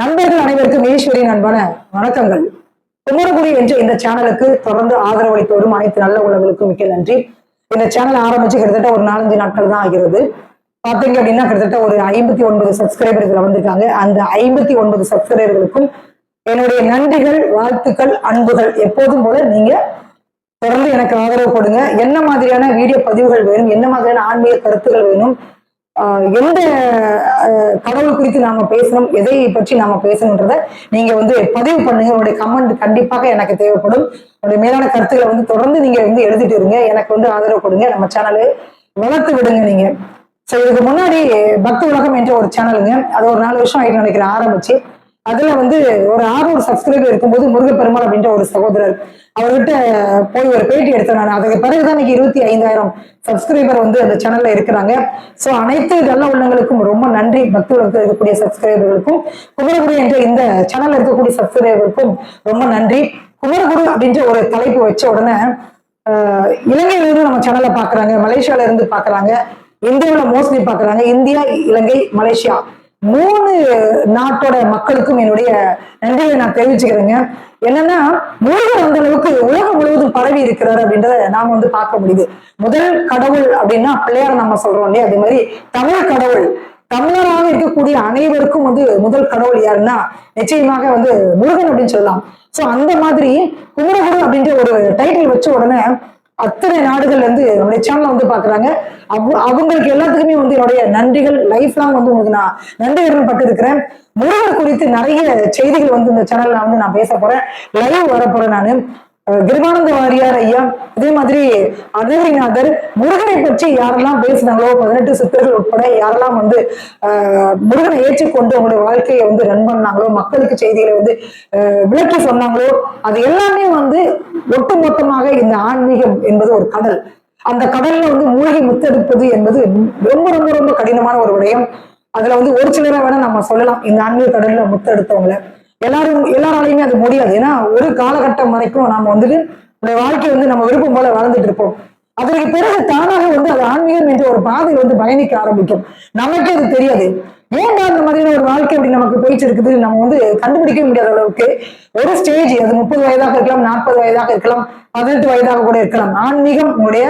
நண்பர்கள் அனைவருக்கும் ஈஸ்வரின் அன்பான வணக்கங்கள். குமரகுடி என்ற இந்த சேனலுக்கு தொடர்ந்து ஆதரவளித்து வரும் அனைத்து நல்ல உள்ளவர்களுக்கும் மிக்க நன்றி. இந்த சேனல் ஆரம்பிச்சு கிட்டத்தட்ட ஒரு நாலஞ்சு நாட்கள் தான் ஆகிறது. பார்த்தீங்க அப்படின்னா கிட்டத்தட்ட ஒரு ஐம்பத்தி ஒன்பது சப்ஸ்கிரைபர்கள் வந்திருக்காங்க. அந்த ஐம்பத்தி ஒன்பது சப்ஸ்கிரைபர்களுக்கும் என்னுடைய நன்றிகள் வாழ்த்துக்கள் அன்புகள் எப்போதும் போல நீங்க தொடர்ந்து எனக்கு ஆதரவு கொடுங்க. என்ன மாதிரியான வீடியோ பதிவுகள் வேணும்? என்ன மாதிரியான ஆன்மீக கருத்துகள் வேணும்? எந்த கடவுள் குறித்து நாம பேசணும் எதை பற்றி நாம பேசணுன்றத நீங்க வந்து பதிவு பண்ணுங்க. உங்களுடைய கமெண்ட் கண்டிப்பாக எனக்கு தேவைப்படும். உங்களுடைய மேலான கருத்துக்களை வந்து தொடர்ந்து நீங்க வந்து எழுதிட்டு இருங்க. எனக்கு வந்து ஆதரவு கொடுங்க. நம்ம சேனலை வளர்த்து விடுங்க நீங்க. சோ இதுக்கு முன்னாடி பக்தி உலகம் என்ற ஒரு சேனலுங்க அது ஒரு நாலு வருஷம் ஆயிட்டு நினைக்கிறேன். ஆரம்பிச்சு. அதுல வந்து ஒரு ஆறுநூறு சப்ஸ்கிரைபர் இருக்கும்போது முருகப்பெருமாள் அப்படின்ற ஒரு சகோதரர் அவர்கிட்ட போய் ஒரு பேட்டி எடுத்தேன் நான். அதுக்கு பிறகுதான் இன்னைக்கு இருபத்தி ஐந்தாயிரம் சப்ஸ்கிரைபர் வந்து அந்த சேனல்ல இருக்கிறாங்க. சோ அனைத்து நல்ல உள்ளங்களுக்கும் ரொம்ப நன்றி. பக்தர்களுக்கு இருக்கக்கூடிய சப்ஸ்கிரைபர்களுக்கும் குமரகுரு என்ற இந்த சேனல்ல இருக்கக்கூடிய சப்ஸ்கிரைபர்களுக்கும் ரொம்ப நன்றி. குமரகுரு அப்படின்ற ஒரு தலைப்பு வச்ச உடனே ஆஹ் இலங்கையில இருந்து நம்ம சேனலை பாக்குறாங்க மலேசியால இருந்து பாக்குறாங்க இந்தியாவில மோஸ்ட்லி பாக்குறாங்க. India Ilangai Malaysia. மூணு நாட்டோட மக்களுக்கும் என்னுடைய நன்றியை நான் தெரிவிச்சுக்கிறேங்க. என்னன்னா முருகர் அந்த அளவுக்கு உலகம் முழுவதும் பரவி இருக்கிறார் அப்படின்றத நாம வந்து பார்க்க முடியுது. முதல் கடவுள் அப்படின்னா பிள்ளையார் நம்ம சொல்றோம் இல்லையா? அதே மாதிரி தமிழ் கடவுள். தமிழராக இருக்கக்கூடிய அனைவருக்கும் வந்து முதல் கடவுள் யாருன்னா நிச்சயமாக வந்து முருகன் அப்படின்னு சொல்லலாம். சோ அந்த மாதிரி குமரகுரு அப்படின்ற ஒரு டைட்டில் வச்ச உடனே அத்தனை நாடுகள்ல இருந்து நம்முடைய சேனலை வந்து பாக்குறாங்க அவ- அவங்களுக்கு எல்லாத்துக்குமே வந்து என்னுடைய நன்றிகள். லைஃப் லாங் வந்து உங்களுக்கு நான் நன்றி கடன் பட்டு இருக்கிறேன் முருகர் குறித்து நிறைய செய்திகள் வந்து இந்த சேனல்ல வந்து நான் பேச போறேன். லைவ் வர போறேன் நான். கிருபானந்த வாரியார் ஐயா இதே மாதிரி அருணகிரிநாதர் முருகனை பற்றி யாரெல்லாம் பேசினாங்களோ பதினெட்டு சித்தர்கள் உட்பட யாரெல்லாம் வந்து ஆஹ், முருகனை ஏற்றுக்கொண்டு அவங்களுடைய வாழ்க்கையை வந்து ரன் பண்ணாங்களோ மக்களுக்கு செய்திகளை வந்து ஆஹ், விளக்கி சொன்னாங்களோ அது எல்லாமே வந்து ஒட்டுமொத்தமாக இந்த ஆன்மீகம் என்பது ஒரு கடல். அந்த கடல்ல வந்து மூழ்கி முத்தெடுப்பது என்பது ரொம்ப ரொம்ப ரொம்ப கடினமான ஒரு விடயம். அதுல வந்து ஒரு சிலரை வேணா நம்ம சொல்லலாம். இந்த ஆன்மீக கடல்ல முத்தெடுத்தவங்கள. எல்லாரும் எல்லாராலையுமே அது முடியாது. ஏன்னா ஒரு காலகட்டம் வரைக்கும் நாம வந்துட்டு நம்முடைய வாழ்க்கையை வந்து நம்ம விருப்பம் போல வளர்ந்துட்டு இருப்போம். அதற்கு பிறகு தானாக வந்து அது ஆன்மீகம் என்ற ஒரு பாதை வந்து பயணிக்க ஆரம்பிக்கும். நமக்கே அது தெரியாது. ஏன்டா அந்த மாதிரியான ஒரு வாழ்க்கை அப்படி நமக்கு போயிட்டு இருக்குது. நம்ம வந்து கண்டுபிடிக்க முடியாத அளவுக்கு ஒரு ஸ்டேஜ் அது முப்பது வயதாக இருக்கலாம் நாற்பது வயதாக இருக்கலாம் பதினெட்டு வயதாக கூட இருக்கலாம். ஆன்மீகம் உங்களுடைய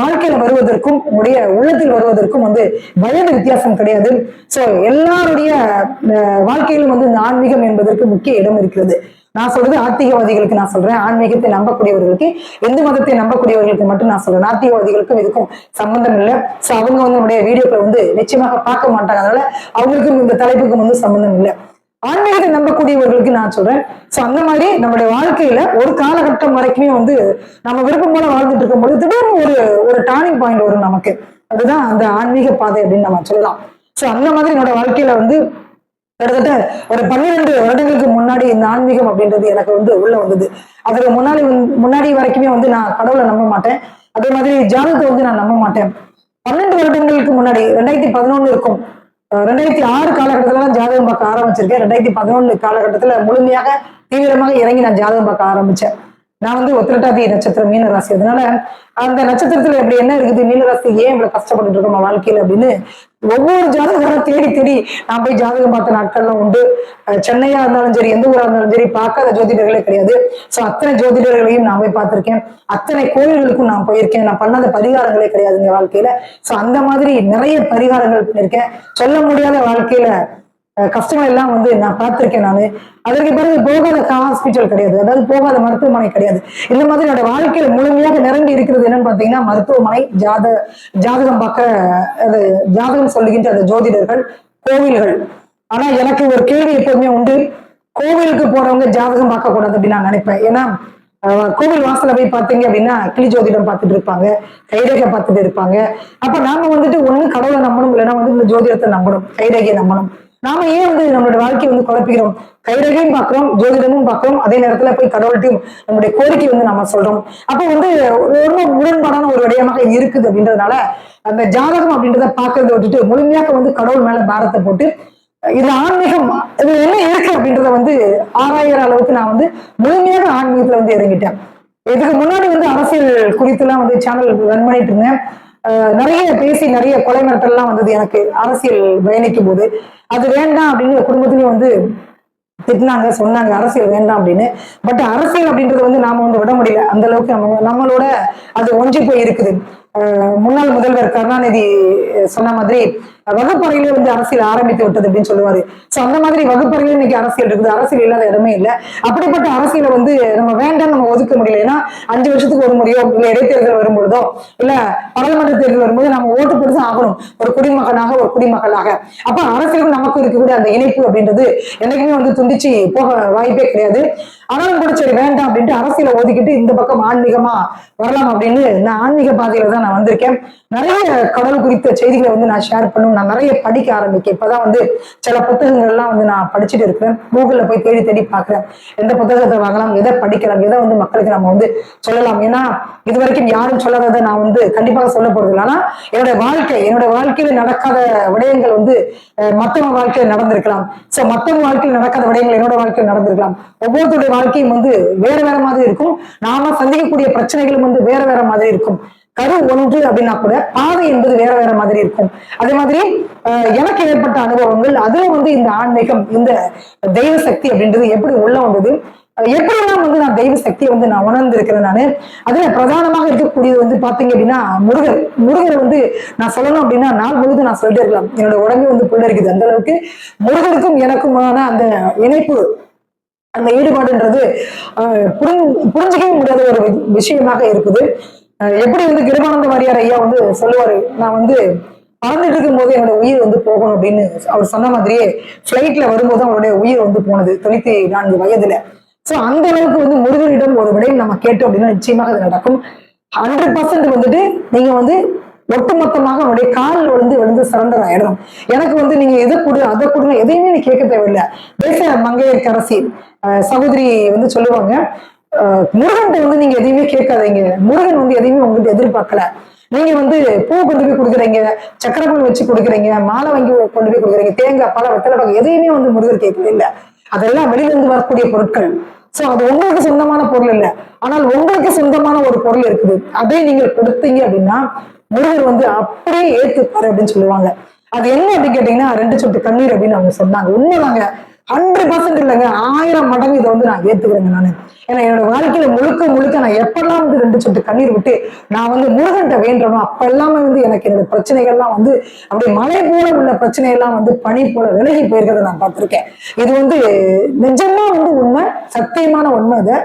வாழ்க்கையில வருவதற்கும் உங்களுடைய உள்ளத்தில் வருவதற்கும் வந்து வயது வித்தியாசம் கிடையாது. சோ எல்லாருடைய வாழ்க்கையிலும் வந்து இந்த ஆன்மீகம் என்பதற்கு முக்கிய இடம் இருக்கிறது. நான் சொல்றது ஆத்திகவாதிகளுக்கு நான் சொல்றேன். ஆன்மீகத்தை நம்பக்கூடியவர்களுக்கு எந்த மதத்தை நம்பக்கூடியவர்களுக்கு மட்டும் நான் சொல்றேன். ஆத்திகவாதிகளுக்கும் இதுக்கும் சம்பந்தம் இல்லை. சோ அவங்க வந்து நம்முடைய வீடியோக்களை வந்து நிச்சயமாக பார்க்க மாட்டாங்க. அதனால அவங்களுக்கும் இந்த தலைப்புக்கும் வந்து சம்பந்தம் இல்லை. ஆன்மீகத்தை நம்பக்கூடியவர்களுக்கு நான் சொல்றேன். சோ அந்த மாதிரி நம்முடைய வாழ்க்கையில ஒரு காலகட்டம் வரைக்குமே வந்து நம்ம விருப்பம் போல வாழ்ந்துட்டு இருக்கும்போது திடீர்னு ஒரு ஒரு டர்னிங் பாயிண்ட் வரும் நமக்கு. அதுதான் அந்த ஆன்மீக பாதை அப்படின்னு நம்ம சொல்லலாம். சோ அந்த மாதிரி என்னோட வாழ்க்கையில வந்து கிட்டத்தட்ட ஒரு பன்னிரெண்டு வருடங்களுக்கு முன்னாடி இந்த ஆன்மீகம் அப்படின்றது எனக்கு வந்து உள்ள வந்தது. அதுக்கு முன்னாடி முன்னாடி வரைக்குமே வந்து நான் கடவுளை நம்ப மாட்டேன். அதே மாதிரி ஜாதகத்தை வந்து நான் நம்ப மாட்டேன். பன்னெண்டு வருடங்களுக்கு முன்னாடி ரெண்டாயிரத்தி பதினொன்னு இருக்கும். ரெண்டாயிரத்தி ஆறு காலகட்டத்துல நான் ஜாதகம் பார்க்க ஆரம்பிச்சிருக்கேன். ரெண்டாயிரத்தி பதினொன்னு காலகட்டத்துல முழுமையாக தீவிரமாக இறங்கி நான் ஜாதகம் பார்க்க ஆரம்பிச்சேன். நான் வந்து ஒத்திரட்டாதி நட்சத்திரம் மீன ராசி அதனால அந்த நட்சத்திரத்துல எப்படி என்ன இருக்குது? மீன ராசி ஏன் இவ்வளவு கஷ்டப்பட்டு இருக்கோம் நம்ம வாழ்க்கையில அப்படின்னு ஒவ்வொரு ஜாதகம் தேடி தேடி நான் போய் ஜாதகம் பார்த்த நாட்கள்லாம் உண்டு. சென்னையா இருந்தாலும் சரி எந்த ஊரா இருந்தாலும் சரி பார்க்காத ஜோதிடர்களே கிடையாது. சோ அத்தனை ஜோதிடர்களையும் நான் போய் பார்த்திருக்கேன். அத்தனை கோயில்களுக்கும் நான் போயிருக்கேன். நான் பண்ணாத பரிகாரங்களே கிடையாது எங்க வாழ்க்கையில. சோ அந்த மாதிரி நிறைய பரிகாரங்கள் பண்ணிருக்கேன். சொல்ல முடியாத வாழ்க்கையில கஷ்டங்கள் எல்லாம் வந்து நான் பார்த்திருக்கேன் நானு. அதற்கு பிறகு போகாத ஹாஸ்பிட்டல் கிடையாது. அதாவது போகாத மருத்துவமனை கிடையாது. இந்த மாதிரி என்னோட வாழ்க்கையில முழுமையாக நிரம்பி இருக்கிறது என்னன்னு பாத்தீங்கன்னா மருத்துவமனை ஜாத ஜாதகம் பார்க்க அது ஜாதகம் சொல்லுகின்ற அந்த ஜோதிடர்கள் கோவில்கள். ஆனா எனக்கு ஒரு கேள்வி எப்போதுமே உண்டு. கோவிலுக்கு போறவங்க ஜாதகம் பார்க்க கூடாது அப்படின்னு நான் நினைப்பேன். ஏன்னா கோவில் வாசல போய் பார்த்தீங்க அப்படின்னா கிளி ஜோதிடம் பார்த்துட்டு இருப்பாங்க. கைரேகை பார்த்துட்டு இருப்பாங்க. அப்ப நாம வந்துட்டு ஒண்ணு கடவுளை நம்பணும் இல்லைன்னா வந்து இந்த ஜோதிடத்தை நம்பணும். கைரேகையை நம்பணும். நாம ஏன் வந்து நம்மளோட வாழ்க்கையை வந்து குழப்பிக்கிறோம்? கைரகையும் பார்க்கிறோம் ஜோதிடமும் பார்க்கிறோம். அதே நேரத்துல போய் கடவுள்கிட்டையும் நம்மளுடைய கோரிக்கை வந்து நம்ம சொல்றோம். அப்போ வந்து ரொம்ப முரண்பாடான ஒரு விடயமாக இருக்குது அப்படின்றதுனால அந்த ஜாதகம் அப்படின்றத பார்க்கறத விட்டுட்டு முழுமையாக வந்து கடவுள் மேல பாரத்தை போட்டு இது ஆன்மீகம் இது என்ன இருக்கு அப்படின்றத வந்து ஆராயிற அளவுக்கு நான் வந்து முழுமையாக ஆன்மீகத்துல வந்து இறங்கிட்டேன். இதுக்கு முன்னாடி வந்து அரசியல் குறித்துலாம் வந்து சேனல் ரன் பண்ணிட்டு இருந்தேன். நிறைய பேசி நிறைய கொலை மிரட்டல்லாம் வந்தது எனக்கு அரசியல் பயணிக்கும் போது. அது வேண்டாம் அப்படின்னு குடும்பத்திலயும் வந்து திட்டினாங்க சொன்னாங்க அரசியல் வேண்டாம் அப்படின்னு. பட் அரசியல் அப்படின்றது வந்து நாம வந்து விட முடியல. அந்த அளவுக்கு நம்ம நம்மளோட அது ஒன்றி போய் இருக்குது. முன்னாள் முதல்வர் கருணாநிதி சொன்ன மாதிரி வகுப்பறையிலே வந்து அரசியல் ஆரம்பித்து விட்டது அப்படின்னு சொல்லுவாரு. சோ அந்த மாதிரி வகுப்பறையில இன்னைக்கு அரசியல் இருக்குது. அரசியல் இல்லாத இடமே இல்லை. அப்படிப்பட்ட அரசியலை வந்து நம்ம வேண்டாம் நம்ம ஒதுக்க முடியல. ஏன்னா அஞ்சு வருஷத்துக்கு ஒரு முறையோ இல்ல இடைத்தேர்தல் வரும்பொழுதோ இல்ல பாராளுமன்ற தேர்தல் வரும்போது நம்ம ஓட்டு போட்டு தான் ஆகணும். ஒரு குடிமகனாக ஒரு குடிமகளாக. அப்ப அரசியலுக்கும் நமக்கு இருக்கக்கூடிய அந்த இணைப்பு அப்படின்றது என்னைக்குமே வந்து துண்டிச்சு போக வாய்ப்பே கிடையாது. ஆனாலும் கூட சரி வேண்டாம் அப்படின்ட்டு அரசியலை ஒதுக்கிட்டு இந்த பக்கம் ஆன்மீகமா வரலாம் அப்படின்னு நான் ஆன்மீக பாதையில தான் நான் வந்திருக்கேன். நிறைய கடவுள் குறித்த செய்திகளை வந்து நான் ஷேர் நான் நிறைய படிக்க ஆரம்பிக்கேன். இப்பதான் வந்து சில புத்தகங்கள் எல்லாம் வந்து நான் படிச்சுட்டு இருக்கிறேன். கூகுள்ல போய் தேடி தேடி பார்க்கிறேன். எந்த புத்தகத்தை வாங்கலாம் எதை படிக்கலாம் எதை வந்து மக்களுக்கு நம்ம வந்து சொல்லலாம். ஏன்னா இது வரைக்கும் யாரும் சொல்லாததை நான் வந்து கண்டிப்பாக சொல்ல போறது ஆனா என்னோட வாழ்க்கை என்னோட வாழ்க்கையில நடக்காத விடயங்கள் வந்து மத்தவங்க வாழ்க்கையில நடந்திருக்கலாம். சோ மத்தவங்க வாழ்க்கையில் நடக்காத விடயங்கள் என்னோட வாழ்க்கையில் நடந்திருக்கலாம். ஒவ்வொருத்தருடைய வாழ்க்கையும் வந்து வேற வேற மாதிரி இருக்கும். நாம சந்திக்கக்கூடிய பிரச்சனைகளும் வந்து வேற வேற மாதிரி இருக்கும். கரு ஒன்று அப்படின்னா கூட பாதை என்பது வேற வேற மாதிரி இருக்கும். அதே மாதிரி எனக்கு ஏற்பட்ட அனுபவங்கள் அதுல வந்து இந்த ஆன்மீகம் இந்த தெய்வ சக்தி அப்படின்றது எப்படி உள்ள வந்தது? எப்படிலாம் வந்து நான் தெய்வ சக்தியை வந்து நான் உணர்ந்திருக்கிறேன் நானு? அதுல பிரதானமாக இருக்கக்கூடியது வந்து பாத்தீங்க அப்படின்னா முருகர். முருகர் வந்து நான் சொல்லணும் அப்படின்னா நாள் முழுது நான் சொல்லிட்டு இருக்கலாம். என்னோட உடம்பு வந்து புள்ள இருக்குது அந்த அளவுக்கு. முருகருக்கும் எனக்குமான அந்த இணைப்பு அந்த ஈடுபாடுன்றது ஆஹ், புரிஞ்சிக்கவே முடியாத ஒரு வி- விஷயமாக இருக்குது. எப்படி வந்து கிருபானந்த வாரியார் ஐயா வந்து சொல்லுவாரு? நான் வந்து பறந்துட்டு இருக்கும் போது என்னோட உயிர் வந்து போகணும் அப்படின்னு அவர் சொன்ன மாதிரியே ஃபிளைட்ல வரும்போது அவருடைய உயிர் வந்து போனது தொண்ணூத்தி நான்கு வயதுல. சோ அந்த அளவுக்கு வந்து முருகனிடம் ஒரு விடயம் நம்ம கேட்டோம் அப்படின்னா நிச்சயமாக அது நடக்கும். ஹண்ட்ரட் பர்சன்ட் வந்துட்டு நீங்க வந்து ஒட்டுமொத்தமாக அவனுடைய காலில் விழுந்து விழுந்து சரண்டர் ஆயிடும் எனக்கு வந்து நீங்க எதை கொடு அதை கொடுங்க எதையுமே நீ கேட்க தேவையில்லை. தேச மங்கையர்கரசி அஹ், சகோதரி வந்து சொல்லுவாங்க அஹ், வந்து நீங்க எதையுமே கேட்காதீங்க. முருகன் வந்து எதையுமே உங்ககிட்ட எதிர்பார்க்கல. நீங்க வந்து பூ கொண்டு போய் கொடுக்குறீங்க சக்கரப்பூ வச்சு கொடுக்குறீங்க மாலை வாங்கி கொண்டு போய் கொடுக்குறீங்க தேங்காய் பழம் வெத்தலை பாக்கு எதையுமே வந்து முருகர் கேட்கல இல்ல. அதெல்லாம் வெளியிலிருந்து வரக்கூடிய பொருட்கள். சோ அது உங்களுக்கு சொந்தமான பொருள் இல்ல. ஆனால் உங்களுக்கு சொந்தமான ஒரு பொருள் இருக்குது. அதே நீங்கள் கொடுத்தீங்க அப்படின்னா முருகர் வந்து அப்படியே ஏத்துப்பாரு அப்படின்னு சொல்லுவாங்க. அது என்ன அப்படின்னு கேட்டீங்கன்னா ரெண்டு சொட்டு கண்ணீர் அப்படின்னு அவங்க சொன்னாங்க. உண்மைதாங்க. ஹண்ட்ரட் பர்சன்ட் இல்லைங்க. ஆயிரம் மடங்கு இதை வந்து நான் ஏத்துக்கிறேங்க நானு. ஏன்னா என்னோட வாழ்க்கையில முழுக்க முழுக்க நான் எப்பெல்லாம் வந்து ரெண்டு சொட்டு கண்ணீர் விட்டு நான் வந்து முருகன்ட்ட வேண்டுறனோ அப்ப எல்லாமே வந்து எனக்கு என்னோட பிரச்சனைகள்லாம் வந்து அப்படியே மலை போல உள்ள பிரச்சனை எல்லாம் வந்து பனி போல விலகி போயிருக்கிறத நான் பார்த்திருக்கேன். இது வந்து நிஜமா வந்து உண்மை சத்தியமான உண்மை அதை.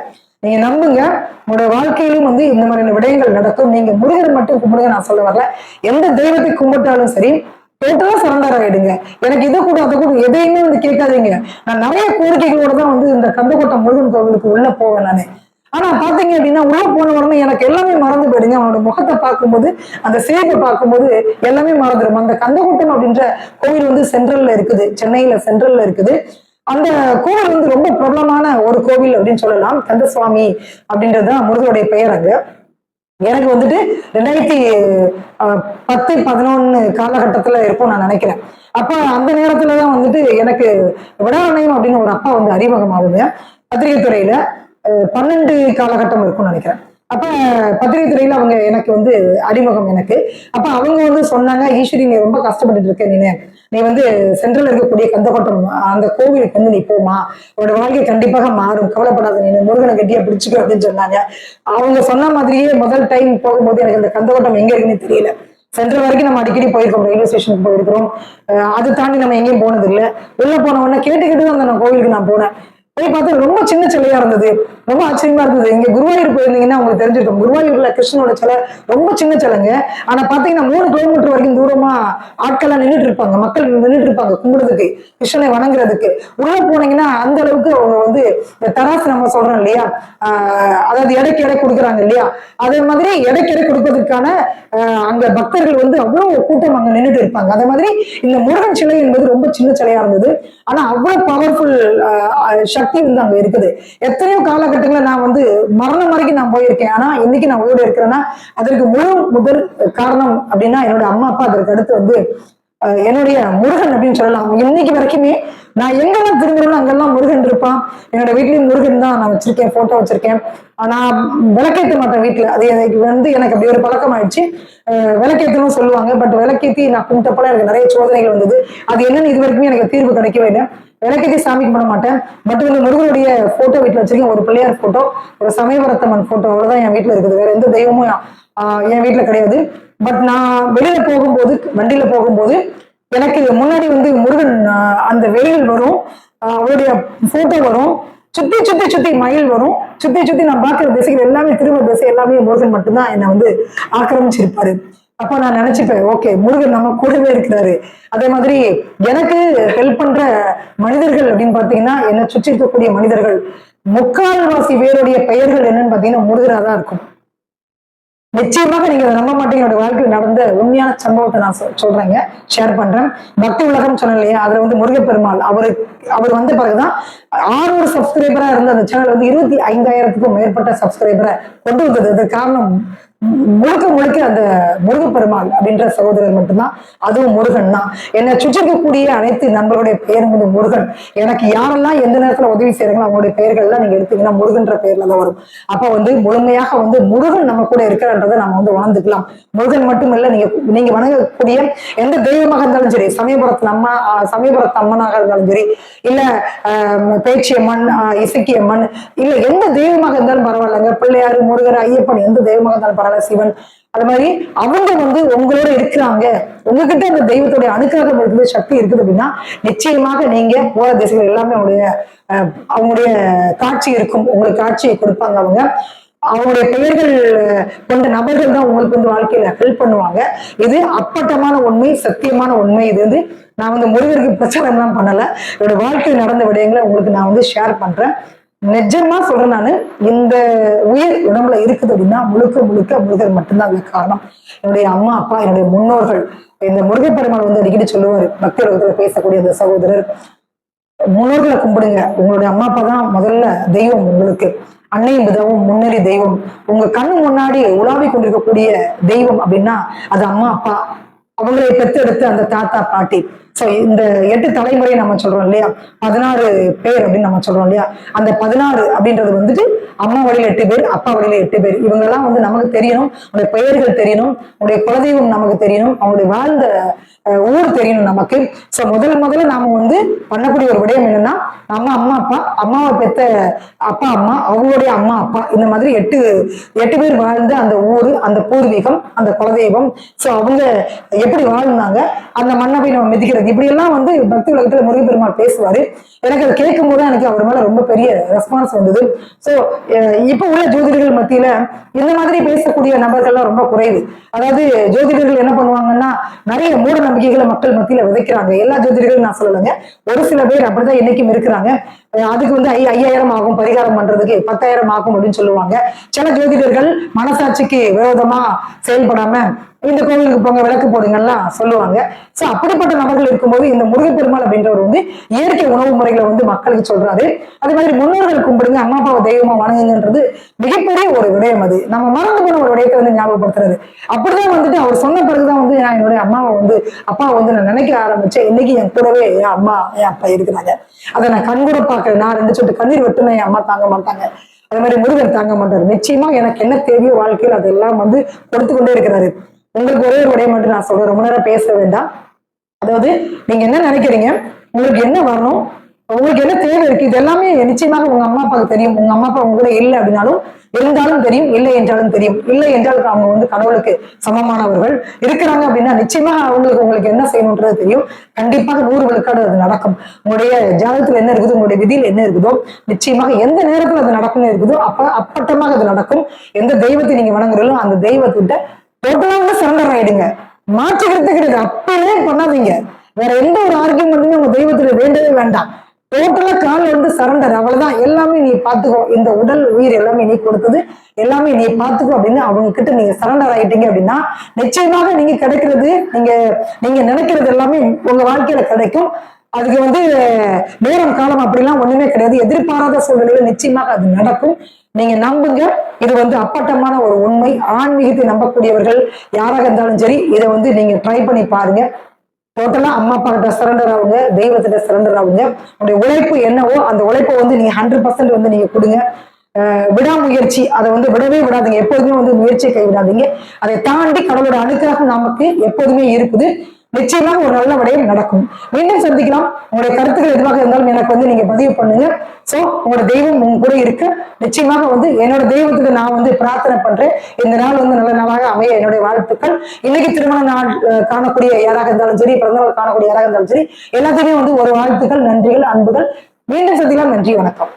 நீங்க நம்புங்க உங்களோட வாழ்க்கையிலும் வந்து இந்த மாதிரியான விடயங்கள் நடக்கும். நீங்க முருகன் மட்டும் கும்பிடுங்க நான் சொல்ல வரல. எந்த தெய்வத்தை கும்பிட்டாலும் சரி டோட்டலா சரண்டர் ஆயிடுங்க. எனக்கு இதை கூட அதை கூட எதையுமே வந்து கேட்காதீங்க. நான் நிறைய கோரிக்கைகளோட தான் வந்து இந்த கந்தக்கோட்டை முருகன் கோவிலுக்கு உள்ள போவேன் நானு. ஆனா பாத்தீங்க அப்படின்னா உள்ள போன உடனே எனக்கு எல்லாமே மறந்து போயிடுங்க. அவனோட முகத்தை பார்க்கும்போது அந்த சேவை பார்க்கும்போது எல்லாமே மறந்துடும் அந்த கந்தக்கோட்டம் அப்படின்ற கோவில் வந்து சென்ட்ரல்ல இருக்குது. சென்னையில சென்ட்ரல்ல இருக்குது. அந்த கோவில் வந்து ரொம்ப பிரபலமான ஒரு கோவில் அப்படின்னு சொல்லலாம். கந்தசுவாமி அப்படின்றது தான் முருகனுடைய பெயர் அங்க. எனக்கு வந்துட்டு ரெண்டாயிரத்தி பத்து பதினொன்னு காலகட்டத்துல இருக்கும் நான் நினைக்கிறேன். அப்ப அந்த நேரத்துலதான் வந்துட்டு எனக்கு விடாரணயம் அப்படின்னு ஒரு அப்பா வந்து அறிமுகமாகுது. பத்திரிகை துறையில பன்னெண்டு காலகட்டம் இருக்கும்னு நினைக்கிறேன். அப்ப பத்திரிகை துறையில அவங்க எனக்கு வந்து அறிமுகம் எனக்கு. அப்ப அவங்க வந்து சொன்னாங்க ஈஸ்வரி நீ ரொம்ப கஷ்டப்பட்டுட்டு இருக்க நீனு. நீ வந்து சென்ட்ரல் இருக்கக்கூடிய கந்தகோட்டம் அந்த கோவிலுக்கு வந்து நீ போமா உன்னோட வாழ்க்கை கண்டிப்பாக மாறும். கவலைப்படாத நீ முருகனை கட்டியா பிடிச்சுக்க அப்படின்னு சொன்னாங்க. அவங்க சொன்ன மாதிரியே முதல் டைம் போகும்போது எனக்கு இந்த கந்தகோட்டம் எங்க இருக்குன்னு தெரியல. சென்ட்ரல் வரைக்கும் நம்ம அடிக்கடி போயிருக்கோம் ரயில்வே ஸ்டேஷனுக்கு போயிருக்கிறோம். அது அதை தாண்டி நம்ம எங்கேயும் போனது இல்லை உள்ள போன உடனே கேட்டுக்கிட்டு தான் அந்த நான் கோவிலுக்கு நான் போனேன். போய் பார்த்தா ரொம்ப சின்ன சிலையா இருந்தது. ரொம்ப ஆச்சரியமா இருக்குது. இங்க குருவாயூர் போயிருந்தீங்கன்னா உங்களுக்கு தெரிஞ்சிருக்கும். குருவாயூர்ல கிருஷ்ணனோட சிலை ரொம்ப சின்ன சிலைங்க. ஆனா பாத்தீங்கன்னா மூணு கிலோமீட்டர் வரைக்கும் தூரமா ஆட்கள்லாம் நின்றுட்டு இருப்பாங்க. மக்கள் நின்றுட்டு இருப்பாங்க கும்பிடுறதுக்கு கிருஷ்ணனை வணங்குறதுக்கு. உள்ள போனீங்கன்னா அந்த அளவுக்கு அவங்க வந்து இந்த தராசு நம்ம சொல்றோம் இல்லையா? ஆஹ் அதாவது இடைக்கு எடை கொடுக்குறாங்க இல்லையா? அதே மாதிரி இடைக்கு எடை கொடுப்பதற்கான அங்க பக்தர்கள் வந்து அவ்வளவு கூட்டம் அங்க நின்றுட்டு இருப்பாங்க. அதே மாதிரி இந்த முருகன் சிலை என்பது ரொம்ப சின்ன சிலையா இருந்தது. ஆனா அவ்வளவு பவர்ஃபுல் சக்தி வந்து அங்க இருக்குது. எத்தனையோ காலகட்டம் காலகட்டங்களில் நான் வந்து மரணம் வரைக்கும் நான் போயிருக்கேன். ஆனால் இன்னைக்கு நான் உயிரோட இருக்கிறேன்னா அதற்கு முழு முதல் காரணம் அப்படின்னா என்னோட அம்மா அப்பா அதற்கு அடுத்து வந்து என்னுடைய முருகன் அப்படின்னு சொல்லலாம். இன்னைக்கு வரைக்குமே நான் எங்கெல்லாம் திரும்புறேனோ அங்கெல்லாம் முருகன் இருப்பான். என்னோட வீட்லயும் முருகன் தான் நான் வச்சிருக்கேன் போட்டோ வச்சிருக்கேன். நான் விளக்கேற்ற மாட்டேன் வீட்டுல அது எனக்கு வந்து எனக்கு அப்படி ஒரு பழக்கம் ஆயிடுச்சு விளக்கேற்றணும் சொல்லுவாங்க. பட் விளக்கேத்தி நான் கும்பிட்டப்பல எனக்கு நிறைய சோதனைகள் வந்தது. அது என்னன்னு இது வரைக்குமே எனக்கு தீர்வு கிடைக்கவே இல்லை. விளக்கேத்தி சாமி பண்ண மாட்டேன். பட் வந்து முருகனுடைய போட்டோ வீட்டுல வச்சிருக்கேன் ஒரு பிள்ளையார் போட்டோ ஒரு சமயபுரத்தம்மன் போட்டோ அவ்வளவுதான் என் வீட்டுல இருக்குது. வேற எந்த தெய்வமும் என் வீட்டுல கிடையாது. பட் நான் வெளியில போகும்போது வண்டியில போகும்போது எனக்கு முன்னாடி வந்து முருகன் அந்த வெயில் வரும். ஆஹ், அவருடைய போட்டோ வரும். சுத்தி சுத்தி சுத்தி மயில் வரும். சுத்தி சுத்தி நான் பார்க்குற திசைகள் எல்லாமே திரும்ப திசை எல்லாமே முருகன் மட்டும்தான் என்னை வந்து ஆக்கிரமிச்சிருப்பாரு. அப்ப நான் நினைச்சுப்பேன் ஓகே முருகன் நம்ம கூடவே இருக்கிறாரு. அதே மாதிரி எனக்கு ஹெல்ப் பண்ற மனிதர்கள் அப்படின்னு பாத்தீங்கன்னா என்னை சுற்றி இருக்கக்கூடிய மனிதர்கள். முக்கால்வாசி பேருடைய பெயர்கள் என்னன்னு பாத்தீங்கன்னா முருகரா தான் இருக்கும். நிச்சயமாக நீங்க நம்ப மாட்டீங்க. என்னோட வாழ்க்கையில் நடந்த உண்மையான சம்பவத்தை நான் சொல்றேங்க. ஷேர் பண்றேன். பக்தி உலகம் சொன்னேன் இல்லையா? அதுல வந்து முருகப்பெருமாள். அவரு அவர் வந்த பிறகுதான் ஆறுநூறு சப்ஸ்கிரைபரா இருந்த அந்த சேனல் வந்து இருபத்தி ஐந்தாயிரத்துக்கும் மேற்பட்ட சப்ஸ்கிரைபரை கொண்டு வந்தது. அது காரணம் முழுக்க முழுக்க அந்த முருகப்பெருமாள் அப்படின்ற சகோதரர் மட்டும்தான். அதுவும் முருகன் தான் என்னை சுற்றிருக்கக்கூடிய அனைத்து நண்பர்களுடைய பெயரும் வந்து முருகன். எனக்கு யாரெல்லாம் எந்த நேரத்துல உதவி செய்யறாங்களோ அவங்களுடைய பெயர்கள்லாம் நீங்க எடுத்தீங்கன்னா முருகன்ற பெயர்ல தான் வரும். அப்ப வந்து முழுமையாக வந்து முருகன் நம்ம கூட இருக்கிறன்றதை நம்ம வந்து உணர்ந்துக்கலாம். முருகன் மட்டும் இல்ல நீங்க நீங்க வணங்கக்கூடிய எந்த தெய்வமாக இருந்தாலும் சரி சமயபுரத்து அம்மா சமயபுரத்து அம்மனாக இருந்தாலும் சரி இல்ல ஆஹ் பேச்சியம்மன் இசக்கியம்மன் இல்ல எந்த தெய்வமாக இருந்தாலும் பரவாயில்லைங்க. பிள்ளையார் முருகர் ஐயப்பன் எந்த தெய்வமாக இருந்தாலும் பரவாயில்ல. சிவன். அது மாதிரி அவங்க வந்து உங்களோட இருக்கிறாங்க. உங்ககிட்ட அந்த தெய்வத்துடைய அனுக்கிரகம் இருக்குது சக்தி இருக்குது அப்படின்னா நிச்சயமாக நீங்க போற திசைகள் எல்லாமே அவங்களுடைய அவங்களுடைய காட்சி இருக்கும். உங்களுக்கு காட்சியை கொடுப்பாங்க அவங்க. அவங்களுடைய பெயர்கள் கொண்ட நபர்கள் தான் உங்களுக்கு வந்து வாழ்க்கையில ஹெல்ப் பண்ணுவாங்க. இது அப்பட்டமான உண்மை சத்தியமான உண்மை. இது வந்து நான் வந்து முருகருக்கு பிரச்சாரம் எல்லாம் பண்ணல. என்னோட வாழ்க்கையில் நடந்த விடயங்களை உங்களுக்கு நான் வந்து ஷேர் பண்றேன். நிஜமா சொல்றேன் நானு இந்த உயிர் உடம்புல இருக்குது அப்படின்னா முழுக்க முழுக்க முருகர் மட்டும்தான் அதுக்கு காரணம். என்னுடைய அம்மா அப்பா என்னுடைய முன்னோர்கள் இந்த முருகை பெருமாள் வந்து அடிக்கடி சொல்லுவார் பக்தர்கள் பேசக்கூடிய அந்த சகோதரர் முன்னோர்களை கும்பிடுங்க. உங்களுடைய அம்மா அப்பா தான் முதல்ல தெய்வம் உங்களுக்கு. அன்னையும் விதவும் முன்னேறி தெய்வம். உங்க கண் முன்னாடி உலாவி கொண்டிருக்கக்கூடிய தெய்வம் அப்படின்னா அது அம்மா அப்பா. அவங்களை பெற்றெடுத்து அந்த தாத்தா பாட்டி. சோ இந்த எட்டு தலைமுறை நம்ம சொல்றோம் இல்லையா? பதினாறு பேர் அப்படின்னு நம்ம சொல்றோம் இல்லையா? அந்த பதினாறு அப்படின்றது வந்துட்டு அம்மா வழியில எட்டு பேர் அப்பா வழியில எட்டு பேர். இவங்க எல்லாம் வந்து நமக்கு தெரியணும். அவங்களுடைய பெயர்கள் தெரியணும். அவங்களுடைய குலதெய்வம் நமக்கு தெரியணும். அவங்களுடைய வாழ்ந்த ஊர் தெரியணும் நமக்கு. சோ முதல்ல முதல்ல நாம வந்து பண்ணக்கூடிய ஒரு விடயம் என்னன்னா நம்ம அம்மா அப்பா அம்மாவை பெத்த அப்பா அம்மா அவங்களுடைய அம்மா அப்பா இந்த மாதிரி எட்டு எட்டு பேர் வாழ்ந்த அந்த ஊர் அந்த பூர்வீகம் அந்த குலதெய்வம். சோ அவங்க எப்படி வாழ்ந்தாங்க? அந்த மண்ணை போய் நம்ம மிதிக்கிறது இப்படி எல்லாம் வந்து பக்தி உலகத்துல முருகப்பெருமாள் பேசுவாரு. எனக்கு அதை கேட்கும் போது எனக்கு அவர் மேல ரொம்ப பெரிய ரெஸ்பான்ஸ் வந்தது. சோ இப்ப உள்ள ஜோதிடர்கள் மத்தியில இந்த மாதிரி பேசக்கூடிய நபர்கள்லாம் ரொம்ப குறைவு. அதாவது ஜோதிடர்கள் என்ன பண்ணுவாங்கன்னா நிறைய மூட நம்பிக்கைகளை மக்கள் மத்தியில விதைக்கிறாங்க. எல்லா ஜோதிடர்களும் நான் சொல்லலைங்க. ஒரு சில பேர் அப்படிதான் என்னைக்கும் இருக்கிறாங்க. அதுக்கு வந்து ஐ ஐயாயிரம் ஆகும் பரிகாரம் பண்றதுக்கு பத்தாயிரம் ஆகும் அப்படின்னு சொல்லுவாங்க. சில ஜோதிடர்கள் மனசாட்சிக்கு விரோதமா செயல்படாம இந்த கோவிலுக்கு போங்க விளக்கு போடுங்கலாம் சொல்லுவாங்க. சோ அப்படிப்பட்ட நபர்கள் இருக்கும்போது இந்த முருகப்பெருமாள் அப்படின்றவர் வந்து இயற்கை உணவு முறைகளை வந்து மக்களுக்கு சொல்றாரு. அதே மாதிரி முன்னோர்கள் கும்பிடுங்க அம்மா அப்பாவை தெய்வமா வணங்குங்கன்றது மிகப்பெரிய ஒரு விடயம் அது. நம்ம மறந்து போன ஒரு விடயத்தை வந்து ஞாபகப்படுத்துறது. அப்படிதான் வந்துட்டு அவர் சொன்ன பிறகுதான் வந்து நான் என்னுடைய அம்மாவை வந்து அப்பாவை வந்து நான் நினைக்க ஆரம்பிச்சேன். இன்னைக்கு என் கூடவே என் அம்மா என் அப்பா இருக்கிறாங்க. அதை நான் கண்கூட பாக்குறேன் நான் ரெண்டு சொட்டு கண்ணீர் விட்டுனா என் அம்மா தாங்க மாட்டாங்க. அதே மாதிரி முருகர் தாங்க மாட்டார். நிச்சயமா எனக்கு என்ன தேவையோ வாழ்க்கையில் அதெல்லாம் வந்து கொடுத்து கொண்டே இருக்கிறாரு. உங்களுக்கு ஒரே ஒரு விடயம் மட்டும் நான் சொல்றேன். ரொம்ப நேரம் பேச வேண்டாம். அதாவது நீங்க என்ன நினைக்கிறீங்க? உங்களுக்கு என்ன வரணும்? உங்களுக்கு என்ன தேவை இருக்கு? இது எல்லாமே நிச்சயமாக உங்க அம்மா அப்பாவுக்கு தெரியும். உங்க அம்மா அப்பா உங்க கூட இல்லை அப்படின்னாலும் இருந்தாலும் தெரியும் இல்லை என்றாலும் தெரியும். இல்லை என்றால் அவங்க வந்து கடவுளுக்கு சமமானவர்கள் இருக்கிறாங்க அப்படின்னா நிச்சயமாக அவங்களுக்கு உங்களுக்கு என்ன செய்யணுன்றது தெரியும். கண்டிப்பாக நூறு விழுக்காடு அது நடக்கும். உங்களுடைய ஜாதகத்துல என்ன இருக்குது உங்களுடைய விதியில் என்ன இருக்குதோ நிச்சயமாக எந்த நேரத்துல அது நடக்கும்னு இருக்குதோ அப்ப அப்பட்டமாக அது நடக்கும். எந்த தெய்வத்தை நீங்க வணங்குறீங்களோ அந்த தெய்வத்திட்ட டோட்டலாக சரண்டர் ஆயிடுங்க. மாற்றுக்கிறது அப்பவே பண்ணாதீங்க. வேற எந்த ஒரு ஆர்கியூமெண்ட்டுமே உங்க தெய்வத்துல வேண்டவே வேண்டாம். டோட்டலா கால் வந்து சரண்டர் அவ்வளவுதான். எல்லாமே நீ பாத்துக்கோ இந்த உடல் உயிர் எல்லாமே நீ கொடுத்தது. எல்லாமே நீ பாத்துக்கோ அப்படின்னு அவங்க கிட்ட நீங்க சரண்டர் ஆயிட்டீங்க அப்படின்னா நிச்சயமாக நீங்க கிடைக்கிறது நீங்க நீங்க நினைக்கிறது எல்லாமே உங்க வாழ்க்கையில கிடைக்கும். அதுக்கு வந்து நேரம் காலம் அப்படிலாம் ஒண்ணுமே கிடையாது. எதிர்பாராத சூழ்நிலையில நிச்சயமாக அது நடக்கும். நீங்க நம்புங்க. இது வந்து அப்பட்டமான ஒரு உண்மை. ஆன்மீகத்தை நம்பக்கூடியவர்கள் யாராக இருந்தாலும் சரி இதை வந்து நீங்க ட்ரை பண்ணி பாருங்க. டோட்டலா அம்மா அப்பா கிட்ட சரண்டர் ஆகுங்க தெய்வத்திட்ட சரண்டர் ஆகுங்க. உங்களுடைய உழைப்பு என்னவோ அந்த உழைப்பை வந்து நீங்க ஹண்ட்ரட் பர்சன்ட் வந்து நீங்க கொடுங்க. அஹ், விடாமுயற்சி அதை வந்து விடவே விடாதீங்க. எப்போதுமே வந்து முயற்சியை கைவிடாதீங்க. அதை தாண்டி கடவுளோட அனுக்கிரகம் நமக்கு எப்போதுமே இருக்குது. நிச்சயமாக ஒரு நல்ல விடயம் நடக்கும். மீண்டும் சந்திக்கலாம். உங்களுடைய கருத்துக்கள் எதுவாக இருந்தாலும் எனக்கு வந்து நீங்க பதிவு பண்ணுங்க. சோ உங்களோட தெய்வம் உங்க கூட இருக்கு. நிச்சயமாக வந்து என்னோட தெய்வத்துக்கு நான் வந்து பிரார்த்தனை பண்றேன். இந்த நாள் வந்து நல்ல நாளாக அமைய என்னுடைய வாழ்த்துக்கள். இன்னைக்கு திருமண நாள் காணக்கூடிய யாராக இருந்தாலும் சரி பிறந்தநாள் காணக்கூடிய யாராக இருந்தாலும் சரி எல்லாத்தையுமே வந்து ஒரு வாழ்த்துக்கள் நன்றிகள் அன்புகள். மீண்டும் சந்திக்கலாம். நன்றி வணக்கம்.